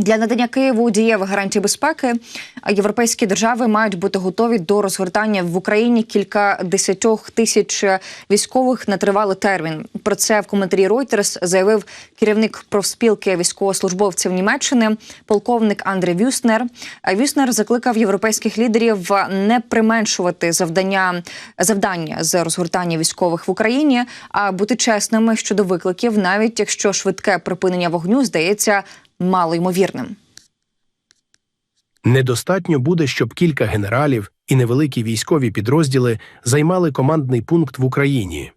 Для надання Києву дієвих гарантій безпеки європейські держави мають бути готові до розгортання в Україні кілька десятьох тисяч військових на тривалий термін. Про це в коментарі Reuters заявив керівник профспілки військовослужбовців Німеччини, полковник Андрій Вюснер. Вюснер закликав європейських лідерів не применшувати завдання завдання з розгортання військових в Україні, а бути чесними щодо викликів, навіть якщо швидке припинення вогню здається мало ймовірним. Недостатньо буде, щоб кілька генералів і невеликі військові підрозділи займали командний пункт в Україні.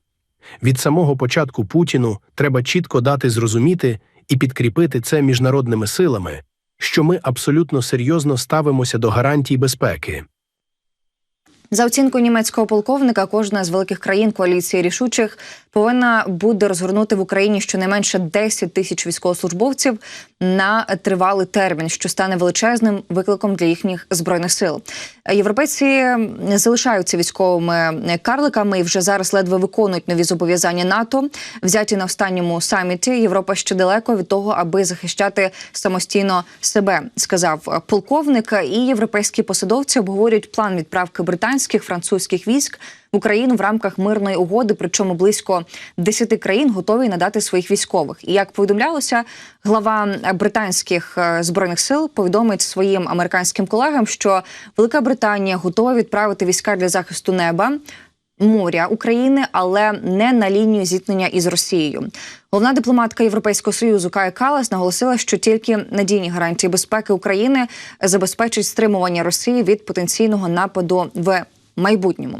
Від самого початку Путіну треба чітко дати зрозуміти і підкріпити це міжнародними силами, що ми абсолютно серйозно ставимося до гарантій безпеки. За оцінкою німецького полковника, кожна з великих країн коаліції рішучих повинна буде розгорнути в Україні щонайменше 10 тисяч військовослужбовців на тривалий термін, що стане величезним викликом для їхніх збройних сил. Європейці залишаються військовими карликами і вже зараз ледве виконують нові зобов'язання НАТО, взяті на останньому саміті. Європа ще далеко від того, аби захищати самостійно себе, сказав полковник. І європейські посадовці обговорюють план відправки британських французьких військ в Україну в рамках мирної угоди. Причому близько 10 країн готові надати своїх військових. І як повідомлялося, глава британських е, збройних сил повідомить своїм американським колегам, що Велика Британія готова відправити війська для захисту неба. Моря України, але не на лінію зіткнення із Росією. Головна дипломатка Європейського союзу Кая Калас наголосила, що тільки надійні гарантії безпеки України забезпечать стримування Росії від потенційного нападу в майбутньому.